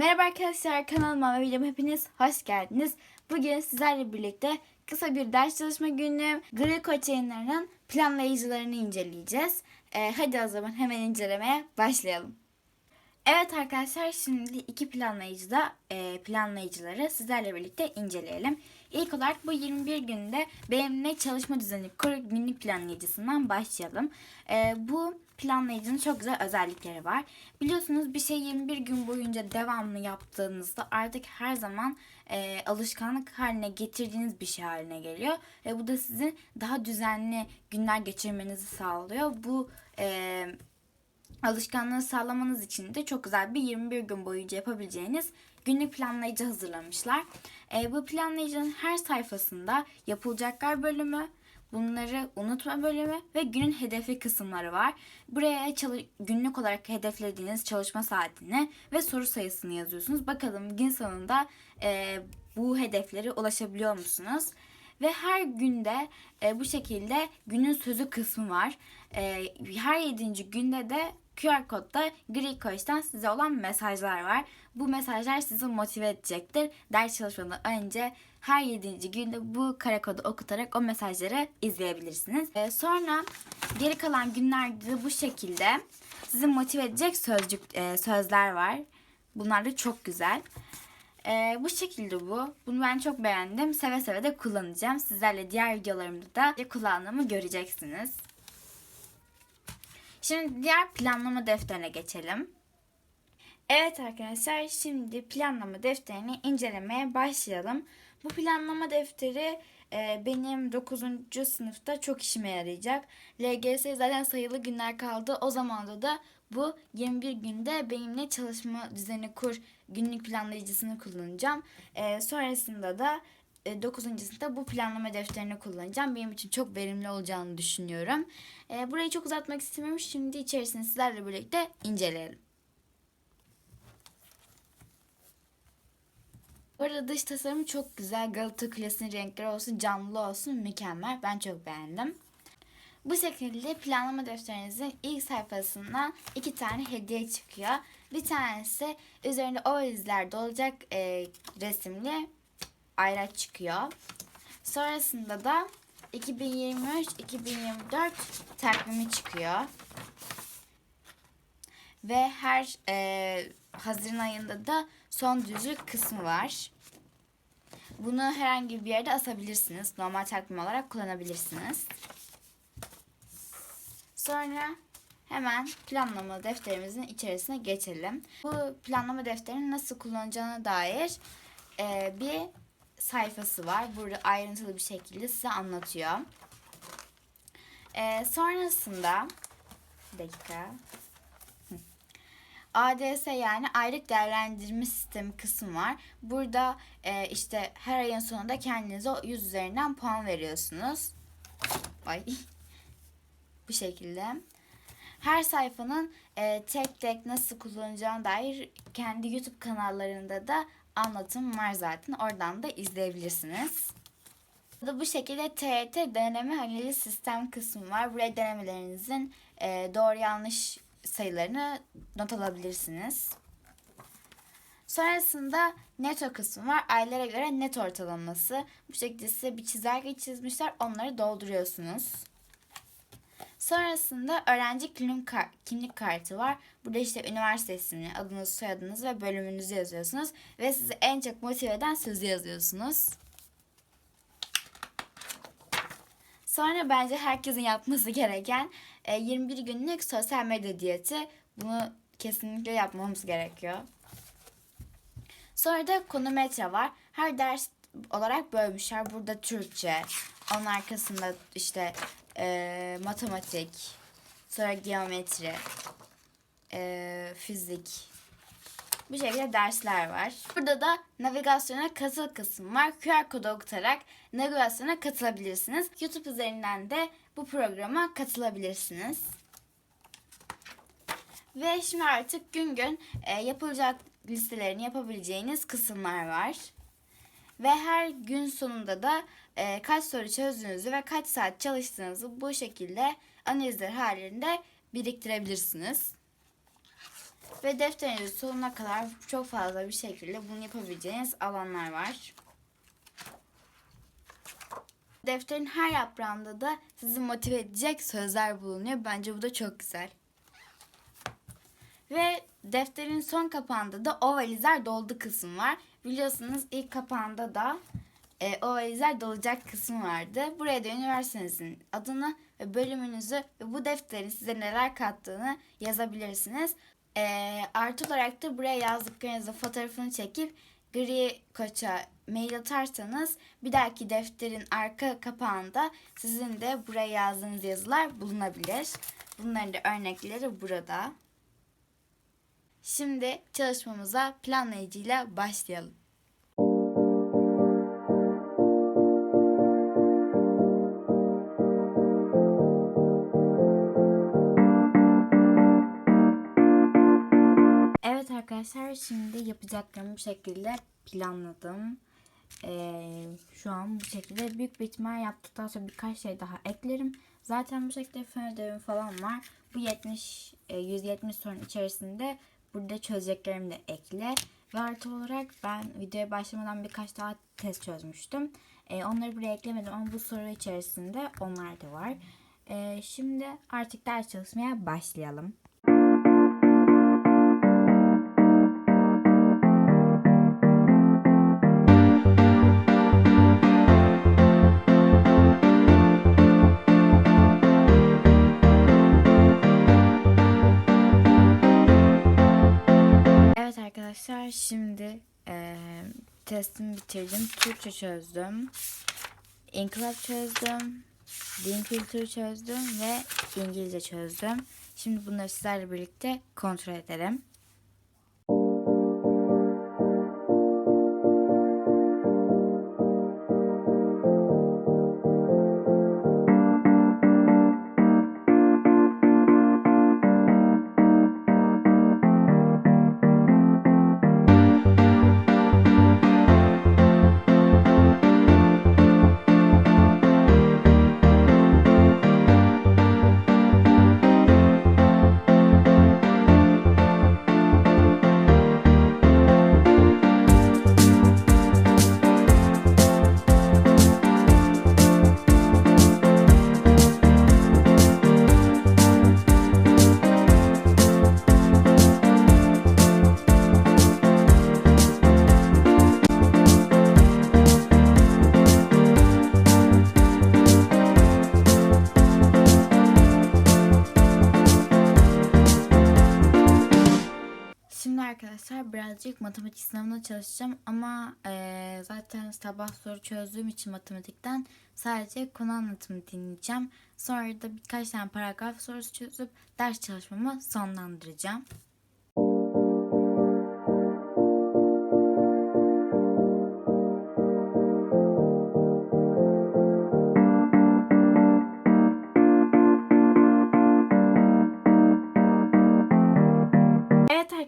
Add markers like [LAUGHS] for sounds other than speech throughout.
Merhaba arkadaşlar kanalıma ve videoma hepiniz hoş geldiniz. Bugün sizlerle birlikte kısa bir ders çalışma günlüğüm Greco Chain'lerinin planlayıcılarını inceleyeceğiz. Ee, hadi o zaman hemen incelemeye başlayalım. Evet arkadaşlar şimdi iki planlayıcıda e, planlayıcıları sizlerle birlikte inceleyelim. İlk olarak bu 21 günde benimle çalışma düzeni kur günlük planlayıcısından başlayalım. E, bu planlayıcının çok güzel özellikleri var. Biliyorsunuz bir şey 21 gün boyunca devamlı yaptığınızda artık her zaman e, alışkanlık haline getirdiğiniz bir şey haline geliyor. Ve bu da sizin daha düzenli günler geçirmenizi sağlıyor. Bu e, alışkanlığı sağlamanız için de çok güzel bir 21 gün boyunca yapabileceğiniz günlük planlayıcı hazırlamışlar. E, bu planlayıcının her sayfasında yapılacaklar bölümü, bunları unutma bölümü ve günün hedefi kısımları var. Buraya günlük olarak hedeflediğiniz çalışma saatini ve soru sayısını yazıyorsunuz. Bakalım gün sonunda e, bu hedeflere ulaşabiliyor musunuz? Ve her günde e, bu şekilde günün sözü kısmı var. E, her yedinci günde de QR kodda gri koştan size olan mesajlar var. Bu mesajlar sizi motive edecektir. Ders çalışmadan önce her yedinci günde bu kare kodu okutarak o mesajları izleyebilirsiniz. E, sonra geri kalan günlerde de bu şekilde sizi motive edecek sözcük e, sözler var. Bunlar da çok güzel. Ee, bu şekilde bu. Bunu ben çok beğendim. Seve seve de kullanacağım. Sizlerle diğer videolarımda da kullandığımı göreceksiniz. Şimdi diğer planlama defterine geçelim. Evet arkadaşlar şimdi planlama defterini incelemeye başlayalım. Bu planlama defteri e, benim 9. sınıfta çok işime yarayacak. LGS zaten sayılı günler kaldı. O zamanda da bu 21 günde benimle çalışma düzeni kur günlük planlayıcısını kullanacağım. E, sonrasında da e, 9. sınıfta bu planlama defterini kullanacağım. Benim için çok verimli olacağını düşünüyorum. E, burayı çok uzatmak istemiyorum. Şimdi içerisini sizlerle birlikte inceleyelim. Bu arada dış tasarımı çok güzel. Galata Kulesi'nin renkleri olsun, canlı olsun mükemmel. Ben çok beğendim. Bu şekilde planlama defterinizin ilk sayfasından iki tane hediye çıkıyor. Bir tanesi üzerinde o izlerde olacak e, resimli ayraç çıkıyor. Sonrasında da 2023-2024 takvimi çıkıyor. Ve her e, Haziran ayında da son düzlük kısmı var. Bunu herhangi bir yerde asabilirsiniz. Normal takvim olarak kullanabilirsiniz. Sonra hemen planlama defterimizin içerisine geçelim. Bu planlama defterinin nasıl kullanacağına dair e, bir sayfası var. Burada ayrıntılı bir şekilde size anlatıyor. E, sonrasında bir dakika. ADS yani aylık değerlendirme sistemi kısmı var. Burada e, işte her ayın sonunda kendinize 100 üzerinden puan veriyorsunuz. Ay. [LAUGHS] Bu şekilde. Her sayfanın e, tek tek nasıl kullanacağına dair kendi YouTube kanallarında da anlatım var zaten. Oradan da izleyebilirsiniz. Burada bu şekilde TET deneme analiz sistem kısmı var. Buraya denemelerinizin e, doğru yanlış sayılarını not alabilirsiniz. Sonrasında neto kısmı var. Aylara göre net ortalaması. Bu şekilde size bir çizelge çizmişler. Onları dolduruyorsunuz. Sonrasında öğrenci kimlik, kar- kimlik kartı var. Burada işte üniversite ismini, adınız, soyadınız ve bölümünüzü yazıyorsunuz. Ve sizi en çok motive eden sözü yazıyorsunuz. Sonra bence herkesin yapması gereken e, 21 günlük sosyal medya diyeti. Bunu kesinlikle yapmamız gerekiyor. Sonra da konometre var. Her ders olarak bölmüşler. Burada Türkçe, onun arkasında işte e, matematik, sonra geometri, e, fizik, bu şekilde dersler var. Burada da navigasyona katıl kısmı var. QR kodu okutarak navigasyona katılabilirsiniz. YouTube üzerinden de bu programa katılabilirsiniz. Ve şimdi artık gün gün e, yapılacak listelerini yapabileceğiniz kısımlar var. Ve her gün sonunda da e, kaç soru çözdüğünüzü ve kaç saat çalıştığınızı bu şekilde analizler halinde biriktirebilirsiniz. Ve defterinizin sonuna kadar çok fazla bir şekilde bunu yapabileceğiniz alanlar var. Defterin her yaprağında da sizi motive edecek sözler bulunuyor. Bence bu da çok güzel. Ve defterin son kapağında da o doldu kısım var. Biliyorsunuz ilk kapağında da e, o valizler dolacak kısmı vardı. Buraya da üniversitenizin adını ve bölümünüzü ve bu defterin size neler kattığını yazabilirsiniz. E, artı olarak da buraya yazdıklarınızın fotoğrafını çekip gri koça mail atarsanız bir dahaki defterin arka kapağında sizin de buraya yazdığınız yazılar bulunabilir. Bunların da örnekleri burada. Şimdi çalışmamıza planlayıcıyla başlayalım. Evet arkadaşlar şimdi yapacaklarımı bu şekilde planladım. Ee, şu an bu şekilde büyük bir ihtimal yaptıktan sonra birkaç şey daha eklerim. Zaten bu şekilde fen ödevim falan var. Bu 70 e, 170 sorun içerisinde burada çözeceklerimi de ekle. Ve artı olarak ben videoya başlamadan birkaç daha test çözmüştüm. Ee, onları buraya eklemedim ama bu soru içerisinde onlar da var. Ee, şimdi artık ders çalışmaya başlayalım. Şimdi eee testimi bitirdim. Türkçe çözdüm. İnkılap çözdüm. Din kültürü çözdüm ve İngilizce çözdüm. Şimdi bunları sizlerle birlikte kontrol edelim. Birazcık matematik sınavına çalışacağım ama eee, zaten sabah soru çözdüğüm için matematikten sadece konu anlatımı dinleyeceğim. Sonra da birkaç tane paragraf sorusu çözüp ders çalışmamı sonlandıracağım.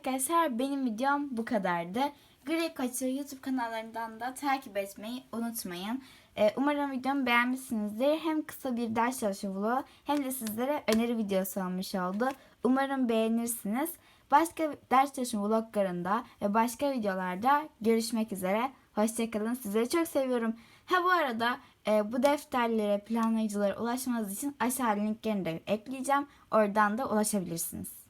Arkadaşlar benim videom bu kadardı. Grey Koç'u YouTube kanallarından da takip etmeyi unutmayın. Ee, umarım videomu beğenmişsinizdir. Hem kısa bir ders çalışma vlogu hem de sizlere öneri videosu olmuş oldu. Umarım beğenirsiniz. Başka ders çalışma vloglarında ve başka videolarda görüşmek üzere. Hoşçakalın. Sizleri çok seviyorum. Ha bu arada e, bu defterlere, planlayıcılara ulaşmanız için aşağı linklerini de ekleyeceğim. Oradan da ulaşabilirsiniz.